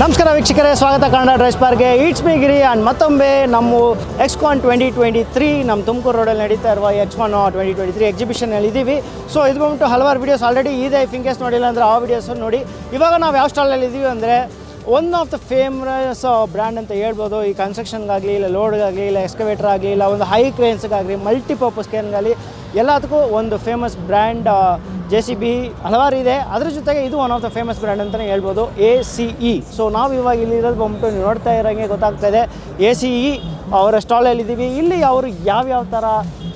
ನಮಸ್ಕಾರ ವೀಕ್ಷಕರೇ, ಸ್ವಾಗತ ಕನ್ನಡ ಡ್ರೈಸ್ ಪಾರ್ಗೆ ಇಟ್ಸ್ ಮೀ ಗಿರಿ ಆ್ಯಂಡ್ ಮತ್ತೊಮ್ಮೆ ನಮ್ಮ ಎಕ್ಸ್ಕಾನ್ ಟ್ವೆಂಟಿ ಟ್ವೆಂಟಿ ತ್ರೀ ನಮ್ಮ ತುಮಕೂರು ರೋಡಲ್ಲಿ ನಡೀತಾ ಇರುವ ಎಕ್ಸ್ಕಾನ್ ಟ್ವೆಂಟಿ ಟ್ವೆಂಟಿ ತ್ರೀ ಎಕ್ಸಿಬಿಷನಲ್ಲಿ ಇದ್ದೀವಿ ಸೊ ಇದು ಬಂದ್ಬಿಟ್ಟು ಹಲವಾರು ವೀಡಿಯೋಸ್ ಆಲ್ರೆಡಿ ಇದೆ. ಫಿಂಗರ್ಸ್ ನೋಡಿಲ್ಲ ಅಂದರೆ ಆ ವೀಡಿಯೋಸ್ ನೋಡಿ. ಇವಾಗ ನಾವು ಯಾವ ಸ್ಟಾಲಲ್ಲಿ ಇದ್ದೀವಿ ಅಂದರೆ one of the famous brand ಅಂತ ಹೇಳ್ಬೋದು. ಈ ಕನ್ಸ್ಟ್ರಕ್ಷನ್ಗಾಗಲಿ ಇಲ್ಲ ಲೋಡ್ಗಾಗಲಿ ಇಲ್ಲ ಎಕ್ಸ್ಕವೇಟರ್ ಆಗಲಿ, ಇಲ್ಲ ಒಂದು ಹೈ ಕ್ರೇನ್ಸ್ಗಾಗಲಿ ಮಲ್ಟಿಪರ್ಪಸ್ ಕ್ರೇನ್ಗಾಗಲಿ ಎಲ್ಲದಕ್ಕೂ ಒಂದು famous brand J C B ಹಲವಾರು ಇದೆ ಅದ್ರ ಜೊತೆಗೆ ಇದು one of the famous brand ಅಂತಲೇ ಹೇಳ್ಬೋದು ಎ ಸಿ ಇ ಸೊ ನಾವು ಇವಾಗ ಇಲ್ಲಿರೋದು ಬಂದ್ಬಿಟ್ಟು ನೋಡ್ತಾ ಇರೋಂಗೆ ಗೊತ್ತಾಗ್ತಾ ಇದೆ. ಎ ಸಿ ಇ ಅವರ ಸ್ಟಾಲಲ್ಲಿ ಇದ್ದೀವಿ. ಇಲ್ಲಿ ಅವರು ಯಾವ್ಯಾವ ಥರ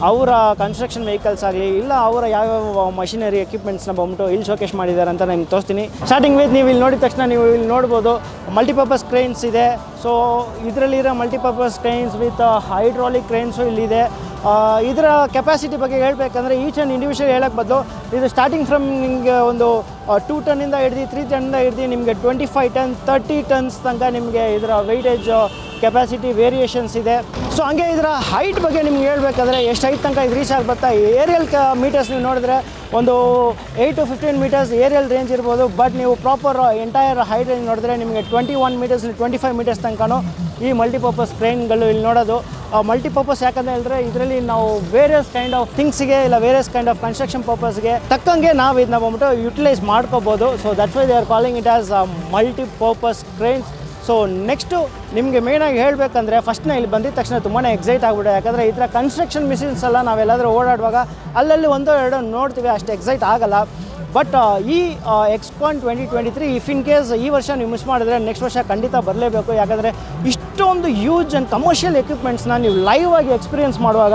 ಅವರ ಕನ್ಸ್ಟ್ರಕ್ಷನ್ ವೆಹಿಕಲ್ಸ್ ಆಗಲಿ, ಇಲ್ಲ ಅವರ ಯಾವ್ಯಾವ ಮಷಿನರಿ ಎಕ್ವಿಪ್ಮೆಂಟ್ಸ್ನ ಬಂದ್ಬಿಟ್ಟು ಇಲ್ಲಿ ಶೋಕೇಶ್ ಮಾಡಿದ್ದಾರೆ ಅಂತ ನಿಮ್ಗೆ ತೋರಿಸ್ತೀನಿ. ಸ್ಟಾರ್ಟಿಂಗ್ ವಿತ್ ನೀವು ಇಲ್ಲಿ ನೋಡಿದ ತಕ್ಷಣ ನೀವು ಇಲ್ಲಿ ನೋಡ್ಬೋದು ಮಲ್ಟಿಪರ್ಪಸ್ ಕ್ರೈನ್ಸ್ ಇದೆ. So ಇದರಲ್ಲಿರೋ multipurpose cranes with hydraulic cranes ಇಲ್ಲಿದೆ. ಇದರ ಕೆಪಾಸಿಟಿ ಬಗ್ಗೆ ಹೇಳಬೇಕಂದ್ರೆ ಈಚ್ ಆ್ಯಂಡ್ ಇಂಡಿವಿಜುವಲ್ ಹೇಳೋಕ್ಕೆ ಬದಲು ಇದು ಸ್ಟಾರ್ಟಿಂಗ್ ಫ್ರಮ್ ನಿಮಗೆ ಒಂದು ಟೂ ಟನ್ನಿಂದ ಹಿಡ್ದು ತ್ರೀ ಟನ್ನಿಂದ ಹಿಡ್ದು ನಿಮಗೆ twenty five ton thirty tons ತನಕ ನಿಮಗೆ ಇದರ ವೈಟೇಜ್ ಕೆಪಾಸಿಟಿ ವೇರಿಯೇಷನ್ಸ್ ಇದೆ. ಸೊ ಹಂಗೆ ಇದರ ಹೈಟ್ ಬಗ್ಗೆ ನಿಮ್ಗೆ ಹೇಳಬೇಕಂದ್ರೆ ಎಷ್ಟು ಹೈಟ್ ತನಕ ಇದು ರೀಚ್ ಆಗ್ಬತ್ತಾ? ಏರಿಯಲ್ ಕ ಮೀಟರ್ಸ್ ನೀವು ನೋಡಿದ್ರೆ ಒಂದು eight to fifteen meters aerial range ಇರ್ಬೋದು. ಬಟ್ ನೀವು ಪ್ರಾಪರ್ ಎಂಟೈರ್ ಹೈಟ್ ರೇಂಜ್ ನೋಡಿದ್ರೆ ನಿಮಗೆ twenty one meters twenty five meters ತನಕನೂ ಈ ಮಲ್ಟಿಪರ್ಪಸ್ ಕ್ರೈನ್ಗಳು ಇಲ್ಲಿ ನೋಡೋದು. ಮಲ್ಟಿಪರ್ಪಸ್ ಯಾಕಂತ ಹೇಳಿದ್ರೆ ಇದರಲ್ಲಿ ನಾವು ವೇರಿಯಸ್ ಕೈಂಡ್ ಆಫ್ ಥಿಂಗ್ಸ್ಗೆ ಇಲ್ಲ ವೇರಿಯಸ್ ಕೈಂಡ್ ಆಫ್ ಕನ್ಸ್ಟ್ರಕ್ಷನ್ ಪರ್ಪಸ್ಗೆ ತಕ್ಕಂಗೆ ನಾವು ಇದನ್ನ ಬಂದ್ಬಿಟ್ಟು ಯುಟಿಲೈಸ್ ಮಾಡ್ಕೋಬೋದು. So that's why they are calling it as multipurpose cranes so next ನಿಮಗೆ ಮೇಯ್ನಾಗಿ ಹೇಳಬೇಕಂದ್ರೆ ಫಸ್ಟ್ ಇಲ್ಲಿ ಬಂದಿದ ತಕ್ಷಣ ತುಂಬಾ ಎಕ್ಸೈಟ್ ಆಗ್ಬಿಡುತ್ತೆ. ಯಾಕಂದರೆ ಈ ಥರ ಕನ್ಸ್ಟ್ರಕ್ಷನ್ ಮಿಷಿನ್ಸ್ ಎಲ್ಲ ನಾವೆಲ್ಲಾದರೂ ಓಡಾಡುವಾಗ ಅಲ್ಲಲ್ಲಿ ಒಂದೋ ಎರಡೋ ನೋಡ್ತೀವಿ, ಅಷ್ಟು ಎಕ್ಸೈಟ್ ಆಗಲ್ಲ. ಬಟ್ ಈ Excon twenty twenty three if in case ಈ ವರ್ಷ ನೀವು ಮಿಸ್ ಮಾಡಿದ್ರೆ ನೆಕ್ಸ್ಟ್ ವರ್ಷ ಖಂಡಿತ ಬರಲೇಬೇಕು. ಯಾಕಂದರೆ ಇಷ್ಟೊಂದು ಯೂಜ್ ಆ್ಯಂಡ್ ಕಮರ್ಷಿಯಲ್ ಎಕ್ವಿಪ್ಮೆಂಟ್ಸ್ನ ನೀವು ಲೈವ್ ಆಗಿ ಎಕ್ಸ್ಪೀರಿಯನ್ಸ್ ಮಾಡುವಾಗ,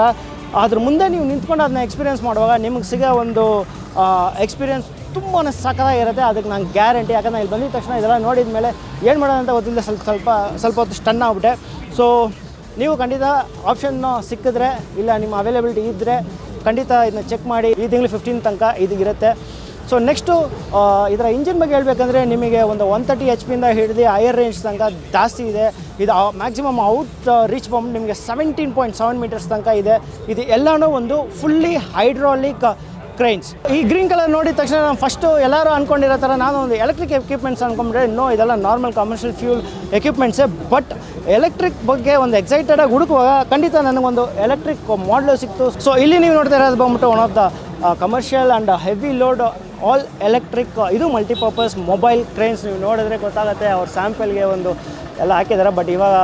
ಅದ್ರ ಮುಂದೆ ನೀವು ನಿಂತ್ಕೊಂಡು ಅದನ್ನ ಎಕ್ಸ್ಪೀರಿಯೆನ್ಸ್ ಮಾಡುವಾಗ ನಿಮಗೆ ಸಿಗೋ ಒಂದು ಎಕ್ಸ್ಪೀರಿಯನ್ಸ್ ತುಂಬಾ ಸಖತ್ತಾಗಿರುತ್ತೆ ಅದಕ್ಕೆ ನಾನು ಗ್ಯಾರಂಟಿ. ಯಾಕಂದರೆ ಇಲ್ಲಿ ಬಂದಿದ ತಕ್ಷಣ ಇದೆಲ್ಲ ನೋಡಿದ ಮೇಲೆ ಏನು ಮಾಡೋದು ಅಂತ ಗೊತ್ತಿಲ್ಲ. ಸ್ವಲ್ಪ ಸ್ವಲ್ಪ ಸ್ವಲ್ಪ ಹೊತ್ತು ಸ್ಟನ್ ಆಗ್ಬಿಟ್ಟೆ. ಸೊ ನೀವು ಖಂಡಿತ ಆಪ್ಷನ್ ಸಿಕ್ಕಿದ್ರೆ, ಇಲ್ಲ ನಿಮ್ಮ ಅವೈಲೇಬಿಲಿಟಿ ಇದ್ದರೆ ಖಂಡಿತ ಇದನ್ನ ಚೆಕ್ ಮಾಡಿ. ಈ ತಿಂಗಳು ಫಿಫ್ಟೀನ್ ತನಕ ಇದು ಇರುತ್ತೆ. ಸೊ ನೆಕ್ಸ್ಟು ಇದರ ಇಂಜಿನ್ ಬಗ್ಗೆ ಹೇಳಬೇಕಂದ್ರೆ ನಿಮಗೆ ಒಂದು ಒನ್ ತರ್ಟಿ ಎಚ್ ಪಿಯಿಂದ ಹಿಡಿದು ಹೈಯರ್ ರೇಂಜ್ ತನಕ ಜಾಸ್ತಿ ಇದೆ. ಇದು ಮ್ಯಾಕ್ಸಿಮಮ್ ಔಟ್ ರೀಚ್ ಬಮ್ ನಿಮಗೆ ಸೆವೆಂಟೀನ್ ಪಾಯಿಂಟ್ ಸೆವೆನ್ ಮೀಟರ್ಸ್ ತನಕ ಇದೆ. ಇದು ಎಲ್ಲನೂ ಒಂದು ಫುಲ್ಲಿ ಹೈಡ್ರಾಲಿಕ್ ಕ್ರೈನ್ಸ್ ಈ ಗ್ರೀನ್ ಕಲರ್ ನೋಡಿದ ತಕ್ಷಣ ನಾನು ಫಸ್ಟು ಎಲ್ಲರೂ ಅನ್ಕೊಂಡಿರೋ ಥರ ನಾನು ಒಂದು ಎಲೆಕ್ಟ್ರಿಕ್ ಎಕ್ವಿಪ್ಮೆಂಟ್ಸ್ ಅಂದ್ಕೊಂಡ್ರೆ ನೋ ಇದೆಲ್ಲ ನಾರ್ಮಲ್ ಕಮರ್ಷಿಯಲ್ ಫ್ಯೂಲ್ ಎಕ್ವಿಪ್ಮೆಂಟ್ಸೇ ಬಟ್ ಎಲೆಕ್ಟ್ರಿಕ್ ಬಗ್ಗೆ ಒಂದು ಎಕ್ಸೈಟೆಡ್ ಆಗಿ ಹುಡುಕುವಾಗ ಖಂಡಿತ ನನಗೊಂದು ಎಲೆಕ್ಟ್ರಿಕ್ ಮಾಡಲು ಸಿಕ್ತು. ಸೊ ಇಲ್ಲಿ ನೀವು ನೋಡ್ತಾ ಇರೋದು ಬಂದ್ಬಿಟ್ಟು one of the commercial and heavy load all electric ಇದು ಮಲ್ಟಿಪರ್ಪಸ್ ಮೊಬೈಲ್ ಕ್ರೈನ್ಸ್ ನೀವು ನೋಡಿದ್ರೆ ಗೊತ್ತಾಗುತ್ತೆ. ಅವ್ರ ಸ್ಯಾಂಪಲ್ಗೆ ಒಂದು ಎಲ್ಲ ಹಾಕಿದ್ದಾರೆ ಬಟ್ ಇವಾಗ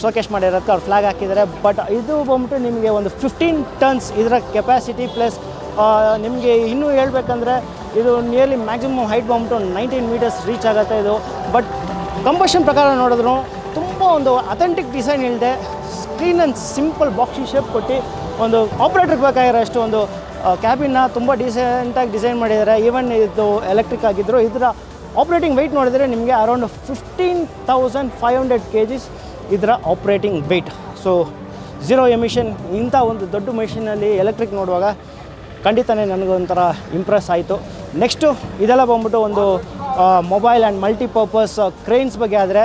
ಶೋಕೇಶ್ ಮಾಡಿರೋದಕ್ಕೆ ಅವ್ರು ಫ್ಲಾಗ್ ಹಾಕಿದ್ದಾರೆ ಬಟ್ ಇದು ಬಂದ್ಬಿಟ್ಟು ನಿಮಗೆ ಒಂದು ಫಿಫ್ಟೀನ್ ಟನ್ಸ್ ಇದರ ಕೆಪಾಸಿಟಿ ಪ್ಲಸ್ ನಿಮಗೆ ಇನ್ನೂ ಹೇಳಬೇಕಂದ್ರೆ ಇದು ನಿಯರ್ಲಿ ಮ್ಯಾಕ್ಸಿಮಮ್ ಹೈಟ್ ಬಂದ್ಬಿಟ್ಟು ನೈನ್ಟೀನ್ ಮೀಟರ್ಸ್ ರೀಚ್ ಆಗುತ್ತೆ ಇದು. ಬಟ್ ಕಂಬಷನ್ ಪ್ರಕಾರ ನೋಡಿದ್ರು ತುಂಬ ಒಂದು ಅಥೆಂಟಿಕ್ ಡಿಸೈನ್ ಇಲ್ಲದೆ screen and simple boxy shape ಕೊಟ್ಟು ಒಂದು ಆಪ್ರೇಟರ್ಗೆ ಬೇಕಾಗಿರೋ ಅಷ್ಟು ಒಂದು ಕ್ಯಾಬಿನ್ನ ತುಂಬ ಡಿಸೆಂಟಾಗಿ ಡಿಸೈನ್ ಮಾಡಿದ್ದಾರೆ. ಈವನ್ ಇದು ಎಲೆಕ್ಟ್ರಿಕ್ ಆಗಿದ್ದರು ಇದರ ಆಪ್ರೇಟಿಂಗ್ ವೆಯ್ಟ್ ನೋಡಿದರೆ ನಿಮಗೆ around fifteen thousand five hundred K Gs ಇದರ operating weight so zero emission ಇಂಥ ಒಂದು ದೊಡ್ಡ ಮೆಷಿನಲ್ಲಿ ಎಲೆಕ್ಟ್ರಿಕ್ ನೋಡುವಾಗ ಖಂಡಿತನೇ ನನಗೊಂಥರ ಇಂಪ್ರೆಸ್ ಆಯಿತು. ನೆಕ್ಸ್ಟು ಇದೆಲ್ಲ ಬಂದ್ಬಿಟ್ಟು ಒಂದು ಮೊಬೈಲ್ ಆ್ಯಂಡ್ ಮಲ್ಟಿಪರ್ಪಸ್ ಕ್ರೇನ್ಸ್ ಬಗ್ಗೆ ಆದರೆ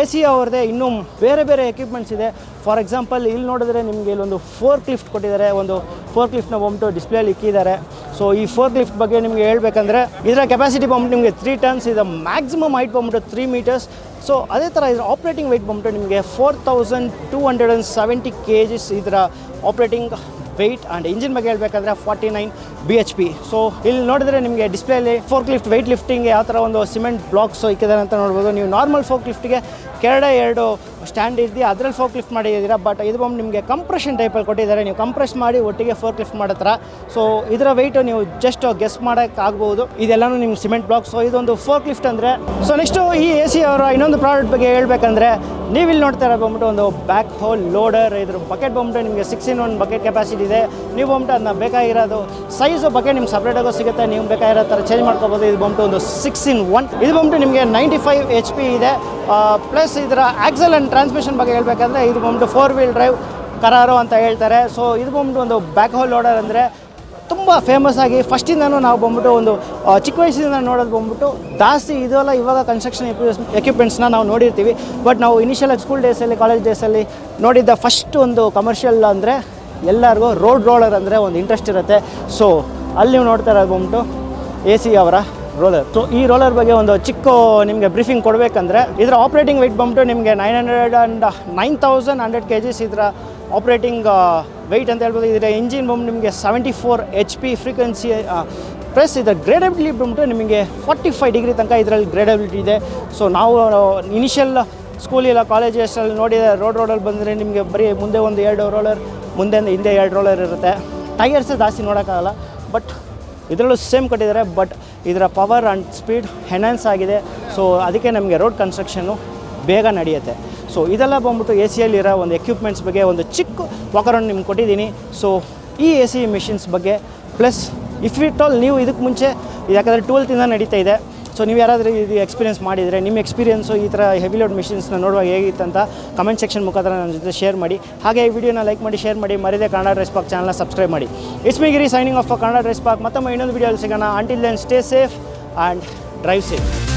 ಎ ಸಿ ಅವ್ರದ್ದೇ ಇನ್ನೂ ಬೇರೆ ಬೇರೆ ಎಕ್ವಿಪ್ಮೆಂಟ್ಸ್ ಇದೆ. ಫಾರ್ ಎಕ್ಸಾಂಪಲ್ ಇಲ್ಲಿ ನೋಡಿದ್ರೆ ನಿಮಗೆ ಇಲ್ಲೊಂದು ಫೋರ್ ಕ್ಲಿಫ್ಟ್ ಕೊಟ್ಟಿದ್ದಾರೆ. ಒಂದು ಫೋರ್ ಕ್ಲಿಫ್ಟ್ನ ಬಂದ್ಬಿಟ್ಟು ಡಿಸ್ಪ್ಲೇಲಿ ಇಕ್ಕಿದ್ದಾರೆ. ಸೊ ಈ ಫೋರ್ ಕ್ಲಿಫ್ಟ್ ಬಗ್ಗೆ ನಿಮಗೆ ಹೇಳಬೇಕಂದ್ರೆ, ಇದರ ಕೆಪಾಸಿಟಿ ಬಂದ್ಬಿಟ್ಟು ನಿಮಗೆ ತ್ರೀ ಟನ್ಸ್ ಇದು ಮ್ಯಾಕ್ಸಿಮಮ್ ಹೈಟ್ ಬಂದ್ಬಿಟ್ಟು ತ್ರೀ ಮೀಟರ್ಸ್ ಸೊ ಅದೇ ಥರ ಇದರ ಆಪ್ರೇಟಿಂಗ್ ವೆಯ್ಟ್ ಬಂದ್ಬಿಟ್ಟು ನಿಮಗೆ four thousand two hundred and seventy K Gs ಇದರ ಆಪ್ರೇಟಿಂಗ್ ವೆಯ್ಟ್ ಆ್ಯಂಡ್ ಇಂಜಿನ್ ಬಗ್ಗೆ ಹೇಳಬೇಕಂದ್ರೆ forty nine B H P so ಇಲ್ಲಿ ನೋಡಿದ್ರೆ ನಿಮಗೆ ಡಿಸ್ಪ್ಲೇಲಿ ಫೋರ್ಕ್ ಲಿಫ್ಟ್ ವೆಯ್ಟ್ ಲಿಫ್ಟಿಂಗ್ ಯಾವ ಥರ ಒಂದು ಸಿಮೆಂಟ್ ಬ್ಲಾಕ್ಸ್ ಇಕ್ಕಿದ್ದಾರೆ ಅಂತ ನೋಡ್ಬೋದು. ನೀವು ನಾರ್ಮಲ್ ಫೋಕ್ ಲಿಫ್ಟ್ಗೆ ಕೆರಡೆ ಎರಡು ಸ್ಟ್ಯಾಂಡ್ ಇದ್ದು, ಅದರಲ್ಲಿ ಫೋರ್ಕ್ ಲಿಫ್ಟ್ ಮಾಡಿದ್ದೀರಾ ಬಟ್ ಇದು ಬಂದು ನಿಮಗೆ ಕಂಪ್ರೆಷನ್ ಟೈಪಲ್ಲಿ ಕೊಟ್ಟಿದ್ದಾರೆ. ನೀವು ಕಂಪ್ರೆಸ್ ಮಾಡಿ ಒಟ್ಟಿಗೆ ಫೋರ್ಕ್ ಲಿಫ್ಟ್ ಮಾಡೋ ಸೊ ಇದರ ವೆಯ್ಟು ನೀವು ಜಸ್ಟ್ ಗೆಸ್ ಮಾಡೋಕ್ಕೆ ಆಗ್ಬೋದು. ಇದೆಲ್ಲನೂ ನಿಮ್ಗೆ ಸಿಮೆಂಟ್ ಬ್ಲಾಕ್ ಸೊ ಇದೊಂದು ಫೋರ್ಕ್ ಲಿಫ್ಟ್ ಅಂದರೆ ಸೊ ನೆಕ್ಸ್ಟು ಈ ಎ ಸಿ ಅವರ ಇನ್ನೊಂದು ಪ್ರಾಡಕ್ಟ್ ಬಗ್ಗೆ ಹೇಳಬೇಕಂದ್ರೆ ನೀವು ಇಲ್ಲಿ ನೋಡ್ತಾ ಇರೋ ಬಂದ್ಬಿಟ್ಟು ಒಂದು ಬ್ಯಾಕ್ ಹೋಲ್ ಲೋಡರ್ ಇದ್ರ ಬಕೆಟ್ ಬಂದ್ಬಿಟ್ಟು ನಿಮಗೆ six in one bucket capacity ಇದೆ. ನೀವು ಬಂದ್ಬಿಟ್ಟು ಅದನ್ನ ಬೇಕಾಗಿರೋದು ಸೈಜು ಬಕೆಟ್ ನಿಮ್ಗೆ ಸಪ್ರೇಟಾಗೂ ಸಿಗುತ್ತೆ. ನೀವು ಬೇಕಾಗಿರೋ ಥರ ಚೇಂಜ್ ಮಾಡ್ಕೋಬೋದು. ಇದು ಬಂದ್ಬಿಟ್ಟು ಒಂದು ಸಿಕ್ಸ್ ಇನ್ ಒನ್ ಇದು ಬಂದ್ಬಿಟ್ಟು ನಿಮಗೆ ನೈಂಟಿ ಫೈವ್ ಎಚ್ ಪಿ ಇದೆ ಪ್ಲಸ್ ಇದರ ಆಕ್ಸಲ್ ಆ್ಯಂಡ್ ಟ್ರಾನ್ಸ್ಮಿಷನ್ ಬಗ್ಗೆ ಹೇಳಬೇಕಂದ್ರೆ ಇದು ಬಂದ್ಬಿಟ್ಟು ಫೋರ್ ವೀಲ್ ಡ್ರೈವ್ ಕರಾರು ಅಂತ ಹೇಳ್ತಾರೆ. ಸೊ ಇದು ಬಂದ್ಬಿಟ್ಟು ಒಂದು ಬ್ಯಾಕ್ ಹೋಲ್ ಲೋಡರ್ ಅಂದರೆ ತುಂಬ ಫೇಮಸ್ ಆಗಿ ಫಸ್ಟಿಂದನೂ ನಾವು ಬಂದ್ಬಿಟ್ಟು ಒಂದು ಚಿಕ್ಕ ವಯಸ್ಸಿಂದ ನೋಡೋದು ಬಂದ್ಬಿಟ್ಟು ಜಾಸ್ತಿ ಇದೆಲ್ಲ ಇವಾಗ ಕನ್ಸ್ಟ್ರಕ್ಷನ್ ಎಕ್ವಿಪ್ಮೆಂಟ್ಸ್ನ ನಾವು ನೋಡಿರ್ತೀವಿ. ಬಟ್ ನಾವು ಇನಿಷಿಯಲ್ ಸ್ಕೂಲ್ ಡೇಸಲ್ಲಿ ಕಾಲೇಜ್ ಡೇಸಲ್ಲಿ ನೋಡಿದ್ದ ಫಸ್ಟ್ ಒಂದು ಕಮರ್ಷಿಯಲ್ ಅಂದರೆ ಎಲ್ಲರಿಗೂ ರೋಡ್ ರೋಲರ್ ಅಂದರೆ ಒಂದು ಇಂಟ್ರೆಸ್ಟ್ ಇರುತ್ತೆ. ಸೊ ಅಲ್ಲಿ ನೀವು ನೋಡ್ತಾ ಇರೋದು ಬಂದ್ಬಿಟ್ಟು ಎ ಸಿ ಅವರ ರೋಲರ್ ಸೊ ಈ ರೋಲರ್ ಬಗ್ಗೆ ಒಂದು ಚಿಕ್ಕ ನಿಮಗೆ ಬ್ರೀಫಿಂಗ್ ಕೊಡಬೇಕಂದ್ರೆ, ಇದರ ಆಪ್ರೇಟಿಂಗ್ ವೆಯ್ಟ್ ಬಂದ್ಬಿಟ್ಟು ನಿಮಗೆ nine hundred and nine thousand hundred K Gs ಇದರ ಆಪ್ರೇಟಿಂಗ್ ವೆಯ್ಟ್ ಅಂತ ಹೇಳ್ಬೋದು. ಇದರ ಇಂಜಿನ್ ಬಂದು ನಿಮಗೆ seventy four H P frequency plus ಇದರ ಗ್ರೇಡಬಿಲಿಟಿ ಬಂದ್ಬಿಟ್ಟು ನಿಮಗೆ ಫಾರ್ಟಿ ಫೈವ್ ಡಿಗ್ರಿ ತನಕ ಇದರಲ್ಲಿ ಗ್ರೇಡಬಿಲಿಟಿ ಇದೆ. ಸೊ ನಾವು ಇನಿಷಿಯಲ್ ಸ್ಕೂಲಿಲ್ಲ ಕಾಲೇಜಸ್ಸಲ್ಲಿ ನೋಡಿದ ರೋಡ್ ರೋಡಲ್ಲಿ ಬಂದರೆ ನಿಮಗೆ ಬರೀ ಮುಂದೆ ಒಂದು ಎರಡು ರೋಲರ್ ಮುಂದೆ ಹಿಂದೆ ಎರಡು ರೋಲರ್ ಇರುತ್ತೆ. ಟೈರ್ಸ್ ಜಾಸ್ತಿ ನೋಡೋಕ್ಕಾಗಲ್ಲ ಬಟ್ ಇದರಲ್ಲೂ ಸೇಮ್ ಕೊಟ್ಟಿದ್ದಾರೆ ಬಟ್ ಇದರ ಪವರ್ ಆ್ಯಂಡ್ ಸ್ಪೀಡ್ ಹೆನಾನ್ಸ್ ಆಗಿದೆ. ಸೊ ಅದಕ್ಕೆ ನಮಗೆ ರೋಡ್ ಕನ್ಸ್ಟ್ರಕ್ಷನ್ನು ಬೇಗ ನಡೆಯುತ್ತೆ. ಸೊ ಇದೆಲ್ಲ ಬಂದ್ಬಿಟ್ಟು ಎ ಸಿಯಲ್ಲಿರೋ ಒಂದು ಎಕ್ವಿಪ್ಮೆಂಟ್ಸ್ ಬಗ್ಗೆ ಒಂದು ಚಿಕ್ಕ ವಾಕರೌಂಡ್ ನಿಮ್ಗೆ ಕೊಟ್ಟಿದ್ದೀನಿ. ಸೊ ಈ ಎ ಸಿ ಮಿಷಿನ್ಸ್ ಬಗ್ಗೆ ಪ್ಲಸ್ ಇಫ್ ಇಟ್ ಆಲ್ ನೀವು ಇದಕ್ಕೆ ಮುಂಚೆ, ಯಾಕಂದರೆ ಟ್ವೆಲ್ತಿಂದ ನಡೀತಾ ಇದೆ ಸೊ ನೀವು ಯಾರಾದರೂ ಇದು ಎಕ್ಸ್ಪೀರಿಯನ್ಸ್ ಮಾಡಿದರೆ, ನಿಮ್ಮ ಎಕ್ಸ್ಪೀರಿಯನ್ಸು ಈ ಥರ ಹೆವಿ ಲೋಡ್ ಮಿಷಿನ್ಸ್ನ ನೋಡುವಾಗ ಹೇಗಿತ್ತು ಅಂತ ಕಮೆಂಟ್ ಸೆಕ್ಷನ್ ಮುಖಾಂತರ ನನ್ನ ಜೊತೆ ಶೇರ್ ಮಾಡಿ. ಹಾಗೆ ಈ ವಿಡಿಯೋನ ಲೈಕ್ ಮಾಡಿ ಶೇರ್ ಮಾಡಿ ಮರದೇ ಕನ್ನಡ ಡ್ರೆಸ್ ಪಾಕ್ ಚಾನಲ್ನ ಸಬ್ಸ್ಕ್ರೈಬ್ ಮಾಡಿ. It's Giri signing off Kannada DriveSpark ಮತ್ತೊಮ್ಮೆ ಇನ್ನೊಂದು ವಿಡಿಯೋಲ್ಲಿ ಸಿಗೋಣ. Until then stay safe and drive safe